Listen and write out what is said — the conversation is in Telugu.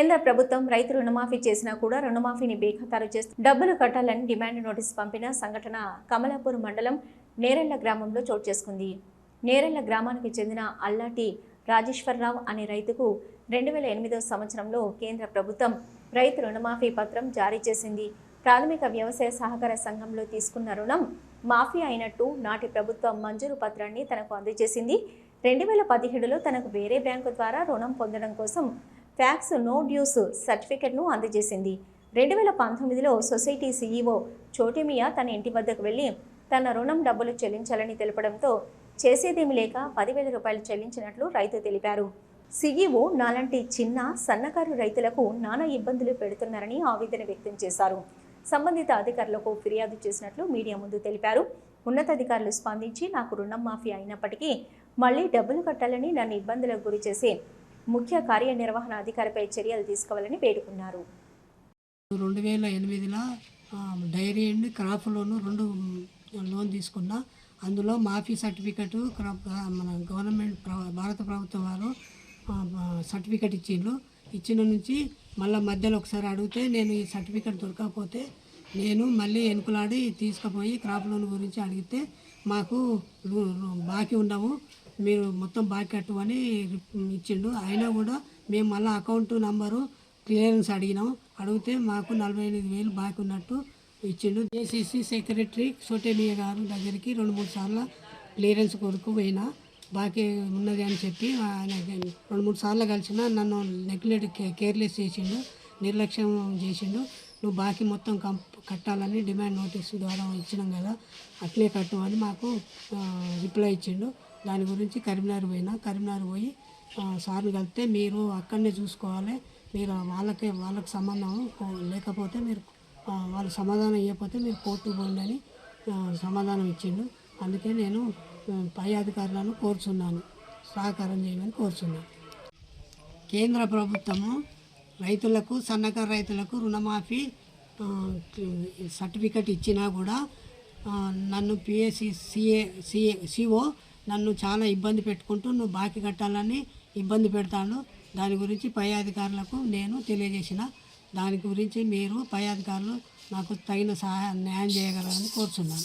కేంద్ర ప్రభుత్వం రైతు రుణమాఫీ చేసినా కూడా రుణమాఫీని బేఖతారు చేస్తూ డబ్బులు కట్టాలని డిమాండ్ నోటీస్ పంపిన సంఘటన కమలాపూర్ మండలం నేరెళ్ళ గ్రామంలో చోటు చేసుకుంది. నేరెళ్ళ గ్రామానికి చెందిన అల్లాటి రాజేశ్వరరావు అనే రైతుకు రెండు వేల ఎనిమిదో సంవత్సరంలో కేంద్ర ప్రభుత్వం రైతు రుణమాఫీ పత్రం జారీ చేసింది. ప్రాథమిక వ్యవసాయ సహకార సంఘంలో తీసుకున్న రుణం మాఫీ అయినట్టు నాటి ప్రభుత్వం మంజూరు పత్రాన్ని తనకు అందజేసింది. రెండు వేల పదిహేడులో తనకు వేరే బ్యాంకు ద్వారా రుణం పొందడం కోసం ఫ్యాక్స్ నో డ్యూస్ సర్టిఫికెట్ను అందజేసింది. రెండు వేల పంతొమ్మిదిలో సొసైటీ సీఈఓ చోటిమియా తన ఇంటి వద్దకు వెళ్ళి తన రుణం డబ్బులు చెల్లించాలని తెలపడంతో చేసేదేమి లేక పదివేల రూపాయలు చెల్లించినట్లు రైతు తెలిపారు. సీఈఓ నాలాంటి చిన్న సన్నకారు రైతులకు నానా ఇబ్బందులు పెడుతున్నారని ఆవేదన వ్యక్తం చేశారు. సంబంధిత అధికారులకు ఫిర్యాదు చేసినట్లు మీడియా ముందు తెలిపారు. ఉన్నతాధికారులు స్పందించి నాకు రుణం మాఫీ అయినప్పటికీ మళ్ళీ డబ్బులు కట్టాలని నన్ను ఇబ్బందులకు గురి చేసి ముఖ్య కార్యనిర్వహణ అధికారిపై చర్యలు తీసుకోవాలని వేడుకున్నారు రెండు వేల ఎనిమిదిలో డైరీ అండ్ క్రాప్ లోను రెండు లోన్ తీసుకున్నా అందులో మాఫీ సర్టిఫికెట్ క్రాప్ మన గవర్నమెంట్ భారత ప్రభుత్వం వారు సర్టిఫికెట్ ఇచ్చిండ్రు. ఇచ్చిన నుంచి మళ్ళీ మధ్యలో ఒకసారి అడిగితే నేను ఈ సర్టిఫికెట్ దొరకకపోతే నేను మళ్ళీ ఎనుకలాడి తీసుకుపోయి క్రాప్ లోన్ గురించి అడిగితే మాకు బాకీ ఉన్నాము మీరు మొత్తం బాకీ కట్టు అని ఇచ్చిండు. అయినా కూడా మేము మళ్ళీ అకౌంట్ నంబరు క్లియరెన్స్ అడిగినాం. అడిగితే మాకు నలభై ఎనిమిది వేలు బాకీ ఉన్నట్టు ఇచ్చిండు. ఏసీసీ సెక్రటరీ సోటేమియా గారు దగ్గరికి రెండు మూడు సార్లు క్లియరెన్స్ కొరకు పోయినా బాకీ ఉన్నది అని చెప్పి ఆయన రెండు మూడు సార్లు కలిసిన నన్ను నెగ్లెక్ట్ కేర్లెస్ చేసిండు నిర్లక్ష్యం చేసిండు. నువ్వు బాకీ మొత్తం కంప్ కట్టాలని డిమాండ్ నోటీస్ ద్వారా ఇచ్చినాం కదా అట్లే కట్టు అని మాకు రిప్లై ఇచ్చిండు. దాని గురించి కరీంనగర్ పోయినా కరీంనగర్ పోయి సార్ని కలిపితే మీరు అక్కడనే చూసుకోవాలి. మీరు వాళ్ళకే వాళ్ళకి సంబంధం కో- లేకపోతే మీరు వాళ్ళు సమాధానం ఇవ్వకపోతే మీరు కోర్టు పోండి అని సమాధానం ఇచ్చిండు. అందుకే నేను పై అధికారులను కోరుచున్నాను. సహకారం చేయమని కోరుచున్నాను. కేంద్ర ప్రభుత్వము రైతులకు సన్నకారు రైతులకు రుణమాఫీ సర్టిఫికెట్ ఇచ్చినా కూడా నన్ను పిఎస్సి సిఏ సిఏ సిఓ నన్ను చాలా ఇబ్బంది పెట్టుకుంటూ నువ్వు బాకీ కట్టాలని ఇబ్బంది పెడతాను. దాని గురించి పై అధికారులకు నేను తెలియజేసిన. దాని గురించి మీరు పై అధికారులు నాకు తగిన సహాయం న్యాయం చేయగలరని కోరుచున్నాను.